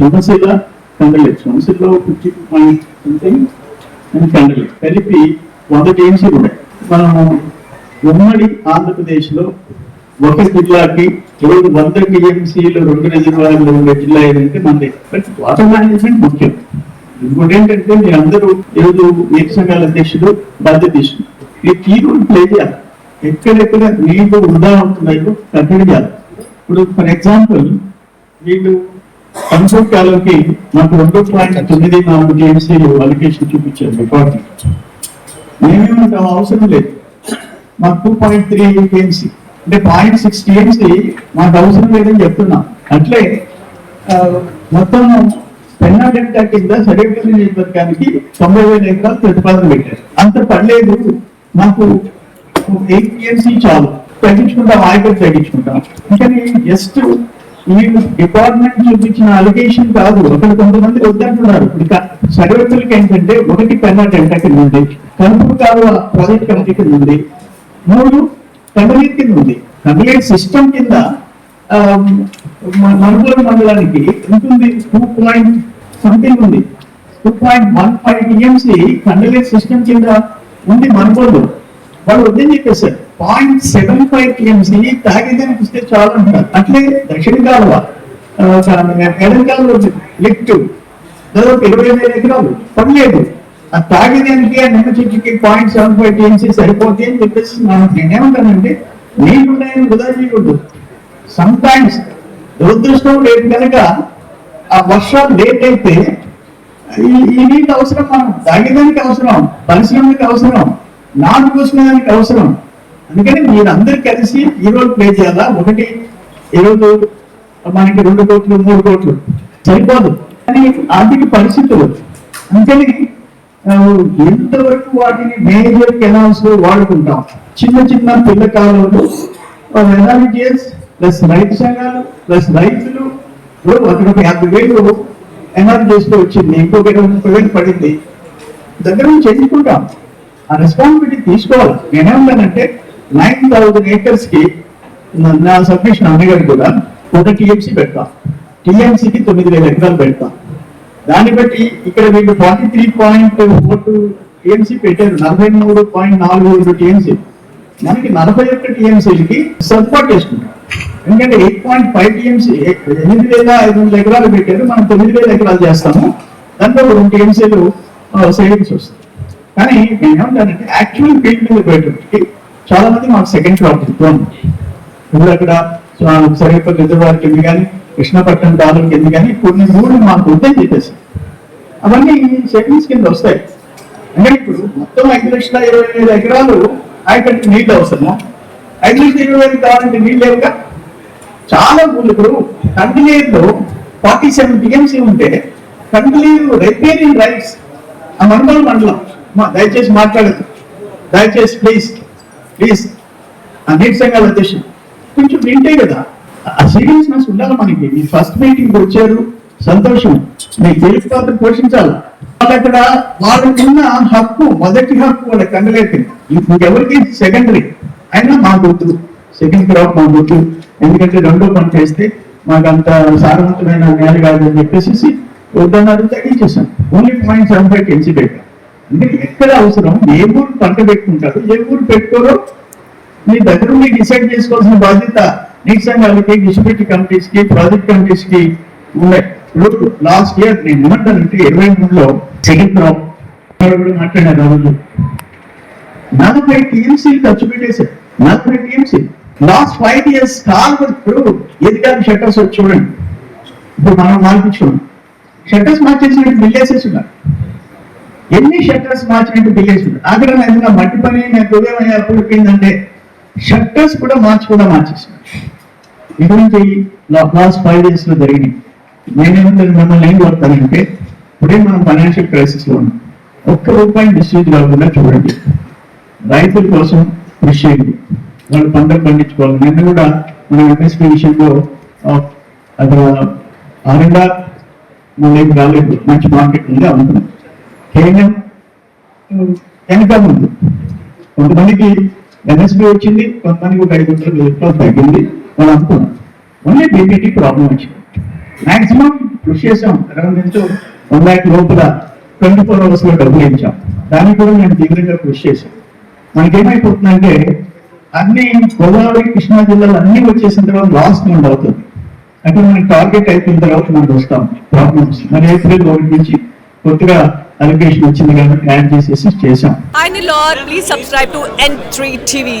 సమస్యల కండలేదు. సమస్యలో కుర్చీ టూ పాయింట్ సంథింగ్ అండ్ కండలేదు. కలిపి వంద టీమ్స్ ఉన్నాయి. మనము ఉమ్మడి ఆంధ్రప్రదేశ్లో ఒక జిల్లాకి ఈరోజు వంద టీఎంసీలు రెండు రిజర్వాయర్లు ఉండే జిల్లా ఏదంటే మనది బట్ వాటర్ మేనేజ్మెంట్ ముఖ్యం. ఇంకోటి ఏంటంటే మీరందరూ ఈరోజు నీటి సంఘాల అధ్యక్షుడు బాధ్యత తీసుకున్నారు. ఈ కీ ప్లే చేయాలి. ఎక్కడెక్కడ నీళ్ళు వృధా అవుతున్నాయో కట్టడి చేయాలి. ఇప్పుడు ఫర్ ఎగ్జాంపుల్ వీళ్ళు కన్సోర్ట్ కాలంకి నాకు రెండు పాయింట్ తొమ్మిది నాలుగు టీఎంసీలు అలికేషన్ చూపించారు డిపార్ట్మెంట్ మేము అవసరం లేదు. మాకు టూ పాయింట్ త్రీ టీఎంసీ అంటే పాయింట్ సిక్స్ టీఎంసీ మాకు అవసరం లేదని చెప్తున్నాం. అట్లే మొత్తం పెన్నా డెల్టా కింద సర్టిఫికేట్ నియోజకవర్గానికి తొంభై వేల ఎకరాలు ప్రతిపాదన పెట్టారు. అంత పడలేదు. మాకు ఎయిట్ టీఎంసీ చాలు. తగ్గించుకుంటాం ఆయన తగ్గించుకుంటాం. కానీ జస్ట్ ఈ డిపార్ట్మెంట్ చూపించిన అలిగేషన్ కాదు. అక్కడ కొంతమంది వద్దంటున్నారు ఇంకా సర్వేతులకి ఏంటంటే ఒకటి పెన్నా డెల్టా కింద ఉంది. కనుపు కాలువ ప్రాజెక్ట్ కమిటీ కింద ఉంది. మూడు కండలీట్ కింద ఉంది. కండలీట్ సిస్టమ్ కింద మనుగోలు మండలానికి ఉంటుంది టూ పాయింట్ సంథింగ్ ఉంది. Two point one five TMC కండలీట్ system కింద ఉంది మనుగోలు వాళ్ళు వద్దని చెప్పేశారు. పాయింట్ సెవెన్ ఫైవ్ టీఎంసీ తాగేదానికి ఇస్తే చాలు అంటారు అట్లే దక్షిణ కాలువ ఎడం కాలువ లిఫ్ట్. దాదాపు ఇరవై వేల ఎకరాలు. పడలేదు ఆ తాగేదానికి ఆ నిమ్మ చెట్టుకి పాయింట్ సెవెన్ ఫైవ్ టీఎంసీ సరిపోతే అని చెప్పేసి మనం నేనేమంటానంటే నీళ్ళు ఉన్నాయని వృధా చేయకూడదు. సమ్ టైమ్స్ దురదృష్టం లేదు కనుక ఆ వర్షాలు లేట్ అయితే ఈ నీటి అవసరం మనం. తాగేదానికి అవసరం పరిశ్రమకి అవసరం నాటు కోసుకునేదానికి అవసరం. అందుకని మీరందరూ కలిసి ఈ రోజు ప్లే చేయాలా? ఒకటి ఈరోజు మనకి రెండు కోట్లు మూడు కోట్లు. సరిపోదు. కానీ ఆర్థిక పరిస్థితులు. అందుకని ఎంతవరకు వాటిని మేజర్ కెనాల్స్లో వాడుకుంటాం? చిన్న చిన్న పిల్ల కాలంలో ఎన్ఆర్జిఎస్ ప్లస్ రైతు సంఘాలు ప్లస్ రైతులు అక్కడ ఒక యాభై వేలు ఎనాలిజియస్లో వచ్చింది. ఇంకొక ఇరవై ముప్పై వేలు పడింది. దగ్గర నుంచి ఎన్నుకుంటాం. ఆ రెస్పాన్సిబిలిటీ తీసుకోవాలి. నేనేమంటానంటే నైన్ థౌజండ్ ఏకర్స్కి నా- సబ్మిషన్ అన్నగారు కూడా ఒక టీఎంసీ పెడతాం. టీఎంసీకి తొమ్మిది వేల ఎకరాలు పెడతాం. దాన్ని బట్టి ఇక్కడ మీకు forty three point four two TMC పెట్టారు నలభై మూడు పాయింట్ నాలుగు ఐదు టీఎంసీ. మనకి నలభై ఒక్క టీఎంసీలకి సపోర్ట్ చేసుకుంటాం ఎందుకంటే ఎయిట్ పాయింట్ ఫైవ్ టీఎంసీ ఎనిమిది వేల ఐదు వందల ఎకరాలు పెట్టారు మనం తొమ్మిది వేల ఎకరాలు చేస్తాము. దాంట్లో రెండు టీఎంసీలు సేవింగ్స్ వస్తాయి. కానీ నేను ఏమంటానంటే యాక్చువల్ ఫీల్డ్ మీద పోయేటప్పటికి చాలా మంది మాకు సెకండ్ క్రాప్ ఇస్తాం ఇప్పుడు అక్కడ సరిపల్లి రిజర్వాయర్ కింద కానీ కృష్ణపట్నం దారుల కింద కానీ కొన్ని మూడు మాకు వద్దని చెప్పేసి. అవన్నీ సేవింగ్స్ కింద వస్తాయి. అంటే ఇప్పుడు మొత్తం ఐదు లక్షల ఇరవై ఐదు ఎకరాలు ఆయనకి నీళ్ళు అవసరము? ఐదు లక్షల ఇరవై ఐదు కావాలంటే నీళ్ళు లేవుగా చాలా ఊళ్ళు ఇప్పుడు కంటిన్యూర్లో ఫార్టీ సెవెన్ టీఎంసీ ఉంటే కంటిన్యూ రిపేరింగ్ రైట్స్ ఆ మండలం మండలం. మా దయచేసి మాట్లాడదు దయచేసి ప్లీజ్ ప్లీజ్. ఆ నీటి సంఘాల అధ్యక్షుడు. కొంచెం వింటే కదా. ఆ సీరియస్నెస్ ఉండాలి మనకి. మీ ఫస్ట్ మీటింగ్ వచ్చారు. సంతోషం. మీ తెలుగు పాత్ర పోషించాలి. వాళ్ళు అక్కడ వాళ్ళకి ఉన్న హక్కు మొదటి హక్కు వాళ్ళకి కండలేక ఇంకెవరికి? సెకండరీ. అయినా మా గుర్తు సెకండ్ క్రాప్ మా గుర్తు ఎందుకంటే రెండో పని చేస్తే మాకు అంత సారవంతమైన నేల కాదని చెప్పేసి వద్దన్నారు. తగ్గించేసాం ఓన్లీ పాయింట్ సెవెన్ ఫైవ్ టెన్సీ డేటా అంటే ఎక్కడ అవసరం? ఏ ఊరు పంట పెట్టుకుంటారు? ఏ ఊరు పెట్టుకోరు? మీ దగ్గర ఉండి డిసైడ్ చేసుకోవాల్సిన బాధ్యత నీటి సంఘాలకి డిస్ట్రిబ్యూట్ కమిటీస్కి ప్రాజెక్ట్ కమిటీస్కి ఉన్నాయి. ఇప్పుడు లాస్ట్ ఇయర్ నేను ఏమంటానంటే ఇరవై మూడులో సెకండ్ క్రాప్ కూడా మాట్లాడారు రోజు? నలభై టీఎంసీలు ఖర్చు పెట్టేశారు. నలభై టీఎంసీ లాస్ట్ ఫైవ్ ఇయర్స్ కాల్ ఎదిగాలి షట్టర్స్ వచ్చి చూడండి. ఇప్పుడు మనం మార్పించుకున్నాం షట్టర్స్ మార్చేసినట్టు బిల్లేసేసి ఉన్నారు. ఎన్ని షట్టర్స్ మార్చినట్టు బిల్లేసి అది కూడా ఏదైనా మట్టి పని నాకు ఉదయం అప్పుడు షట్టర్స్ కూడా మార్చి కూడా మార్చేసారు ఇటువంటి లాస్ట్ ఫైవ్ డేస్లో జరిగినాయి. నేనేమంటాను మిమ్మల్ని ఏం కోరుతానంటే ఇప్పుడే మనం ఫైనాన్షియల్ క్రైసిస్లో ఉన్నాం. ఒక్క రూపాయి డిస్ట్రిబ్యూట్ కాకుండా చూడండి. రైతుల కోసం కృషి చేయండి. వాళ్ళు పంటలు పండించుకోవాలి. నిన్న కూడా మన ఎంఎస్పీ విషయంలో అది అక్కడ మళ్ళీ రాలేదు. మంచి మార్కెట్ ఉంది అమ్ముతున్నాం కేవలం వెనక ఉంది కొంతమందికి ఎంఎస్పీ వచ్చింది కొంతమందికి ఒక ఐదు వందల రూపాయలు తగ్గింది. వాళ్ళు అనుకున్నారు ఓన్లీ బీపీటీ ప్రాబ్లం వచ్చింది. మాక్సిమం కృషి చేసాం నుంచి వన్ ల్యాక్ లోపల ట్వంటీ ఫోర్ అవర్స్లో డబ్బులు ఇచ్చాం. దానికి కూడా మేము తీవ్రంగా కృషి చేసాం మనకేమైపోతుందంటే అన్ని గోదావరి కృష్ణా జిల్లాలో అన్ని వచ్చేసిన తర్వాత లాస్ట్ మంత్ అవుతుంది అంటే మనకి టార్గెట్ అయిపోయిన తర్వాత మనం వస్తాం ప్రాబ్లమ్స్ మన ఏప్రిల్ ఒకటి నుంచి కొత్తగా అలొకేషన్ వచ్చింది కాబట్టి యాడ్ చేసేసి చేశాం I lord please subscribe to N TV